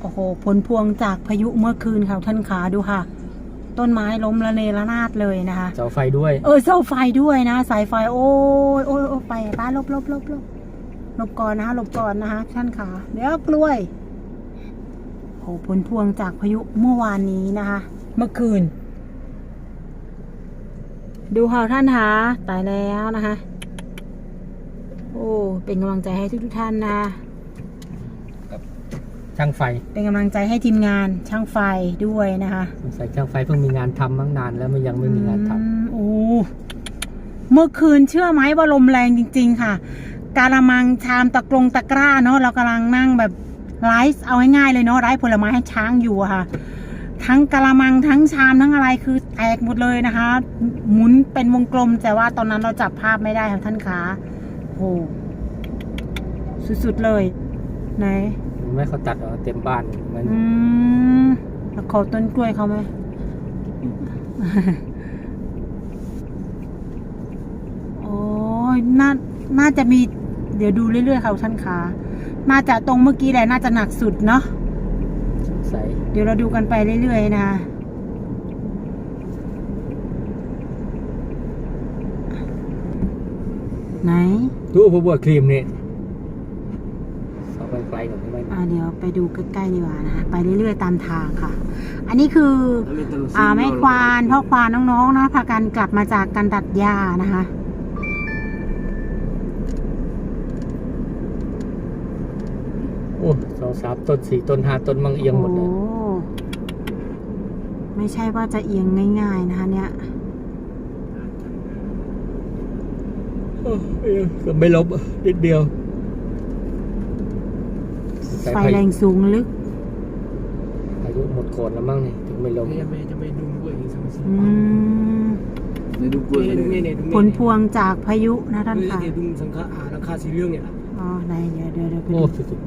โอ้โห ผลพวงจากพายุเมื่อคืนค่ะท่านขาดูค่ะ ต้นไม้ล้มระเนระนาดเลยนะคะ เสาไฟด้วย เออเสาไฟด้วยนะ สายไฟโอ้ยโอ้ยโอ้ยไปป้าลบลบลบลบลบก่อนนะคะหลบก่อนนะคะท่านขาเดี๋ยวกล้วยโอ้ผลพวงจากพายุเมื่อวานนี้นะคะ เมื่อคืน ดูค่ะท่านคะตายแล้วนะคะ โอ้ เป็นกำลังใจให้ทุกๆท่านนะคะ ช่างไฟ เป็นกำลังใจให้ทีมงานช่างไฟด้วยนะคะสงสัยช่างไฟเพิ่งมีงานทำมั้งนานแล้วมันยังไม่มีงานทำอืมโอ้เมื่อคืนเชื่อไหมว่าลมแรงจริง ๆ ค่ะ การะมังชามตะกรงตะกร้าเนาะเรากำลังนั่งแบบไลฟ์เอาง่ายๆเลยเนาะไลฟ์ผลไม้ให้ช้างอยู่อะค่ะ ทั้งกระมังทั้งชามทั้งอะไรคือแตกหมดเลยนะคะ หมุนเป็นวงกลม แต่ว่าตอนนั้นเราจับภาพไม่ได้ค่ะท่านขาโอ้สุดๆเลยไหน ไม่เขาตัดเอาเต็มบ้านมันอืมแล้วขอต้นกล้วยเขาไหม โอ้ยน่า น่าจะมี เดี๋ยวดูเรื่อยๆค่ะท่านขาน่าจะตรงเมื่อกี้แหละ น่าจะหนักสุดเนาะสงสัยเดี๋ยวเราดูกันไปเรื่อยๆนะ ไหน ดูพวกบัวครีมนี่เสาไฟไกลกว่านี้ไหม อ่าเดี๋ยวไปดูใกล้ๆดีกว่านะคะไปเรื่อยๆตามทางค่ะ อันนี้คืออ่าแม่ควานพ่อควานน้องๆนะพากันกลับมาจากการตัดหญ้านะคะโอ้สองสามต้นสี่ต้นห้าต้นมังเอียงหมดเลยโอ้ไม่ใช่ว่าจะเอียงง่ายๆนะคะเนี่ยโอ้เอียงก็ไม่ลบนิดเดียวสงสัย ไฟพาแรยุงสูงลึกพายุหมดโคนแล้วมั้งนี่ถึงไม่ลมจะไม่จะไม่ดุงด้วยอีกสักทีอืม ในดุงกล้วยเนี่ยเนี่ยดุงผลพวงจากพายุนะท่านเนี่ยค่ะเนี่ยดุงสังฆาอ่าสังฆาสีเรื่องเนี่ยอ๋อไหนเดี๋ยวเดี๋ยวเดี๋ยวไปโอ้ดูสุด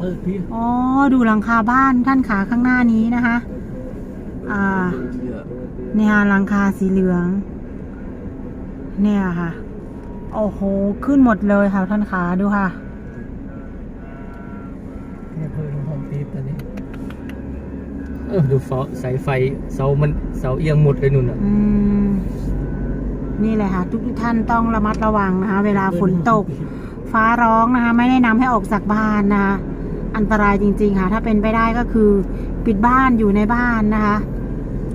เออพี่อ๋อ ดูหลังคาบ้านท่านขาข้างหน้านี้นะคะ อ่า เนี่ยหลังคาสีเหลือง เนี่ยค่ะ โอ้โห ขึ้นหมดเลยค่ะท่านขาดูค่ะ เนี่ยเพิ่มหอมปี๊บตอนนี้ๆเออ ดูเสาสายไฟเสามันเสาเอียงหมดเลยนู่นอะ อืมนี่แหละค่ะ ทุกๆท่านต้องระมัดระวังนะคะ เวลาฝนตก ฟ้าร้องนะคะ ไม่ได้นำให้ออกจากบ้านนะคะ อันตรายจริง ๆ ค่ะ ถ้าเป็นไปได้ก็คือปิดบ้านอยู่ในบ้านนะคะ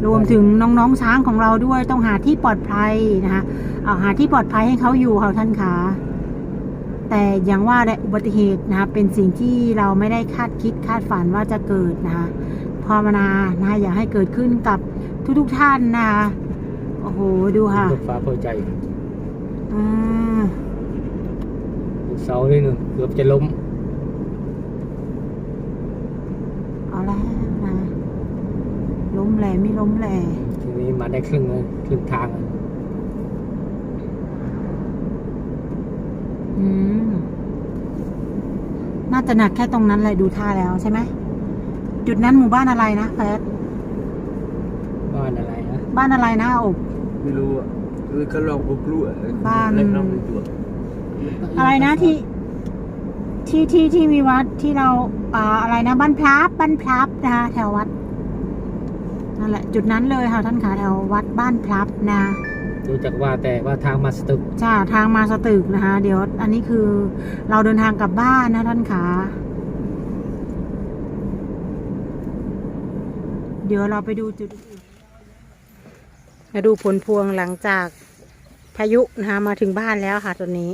รวมถึงน้องๆช้างของเราด้วยต้องหาที่ปลอดภัยนะคะเอาหาที่ปลอดภัยให้เขาอยู่ค่ะท่านขา แต่อย่างว่าแหละอุบัติเหตุนะคะเป็นสิ่งที่เราไม่ได้คาดคิดคาดฝันว่าจะเกิดนะคะภาวนานะคะอย่าให้เกิดขึ้นกับทุกๆท่านนะคะโอ้โหดูค่ะรถฟ้าพอใจอืมดูเสานี่นู่นเกือบจะล้มเอาแล้วนะล้มแหล่ไม่ล้มแหล่ทีนี้มาได้ครึ่งเลยครึ่งทางอะ อืม น่าจะหนักแค่ตรงนั้นเลยดูท่าแล้วใช่ไหม จุดนั้นหมู่บ้านอะไรนะแฟดบ้านอะไรนะ บ้านอะไรนะอบ ไม่รู้อะคือก็ลองบุกรู้อะบ้าน เล็กน้องตัวอะไรนะที่ ที่ที่ที่มีวัดที่เราอ่าอะไรนะบ้านพลับบ้านพลับนะคะแถววัดนั่นแหละ จุดนั้นเลยค่ะท่านขาแถววัดบ้านพลับนะ รู้จักว่าแต่ว่าทางมาสตึกจ้าทางมาสตึกนะคะ เดี๋ยวอันนี้คือเราเดินทางกลับบ้านนะท่านขาเดี๋ยวเราไปดูจุดมาดูผลพวงหลังจากพายุนะคะมาถึงบ้านแล้วค่ะตอนนี้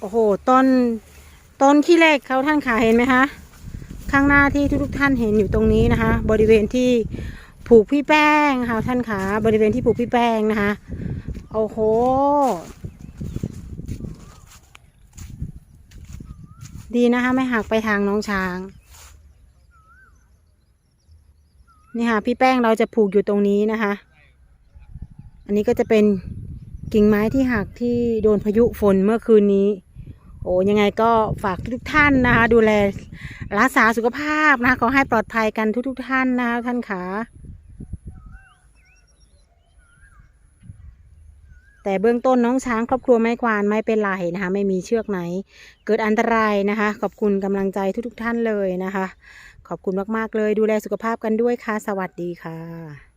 โอ้โห ต้นต้นขี้เหล็กเขาท่านขาเห็นไหมคะ ข้างหน้าที่ทุกๆท่านเห็นอยู่ตรงนี้นะคะ บริเวณที่ ผูกพี่แป้งค่ะท่านขาบริเวณที่ผูกพี่แป้งนะคะ โอ้โห ดีนะคะ ไม่หักไปทางน้องช้าง นี่ค่ะ พี่แป้งเราจะผูกอยู่ตรงนี้นะคะ อันนี้ก็จะเป็นกิ่งไม้ที่หักที่โดนพายุฝนเมื่อคืนนี้ โอ้ยังไงก็ฝากทุกท่านนะคะ ดูแลรักษาสุขภาพนะคะขอให้ปลอดภัยกันทุกๆท่านนะคะท่านขา แต่เบื้องต้นน้องช้างครอบครัวไม้ควานไม่เป็นไรนะคะ ไม่มีเชือกไหน เกิดอันตรายนะคะ ขอบคุณกำลังใจทุกๆท่านเลยนะคะขขอบคุณมากๆเลยดูแลสุขภาพกันด้วยค่ะ สวัสดีค่ะ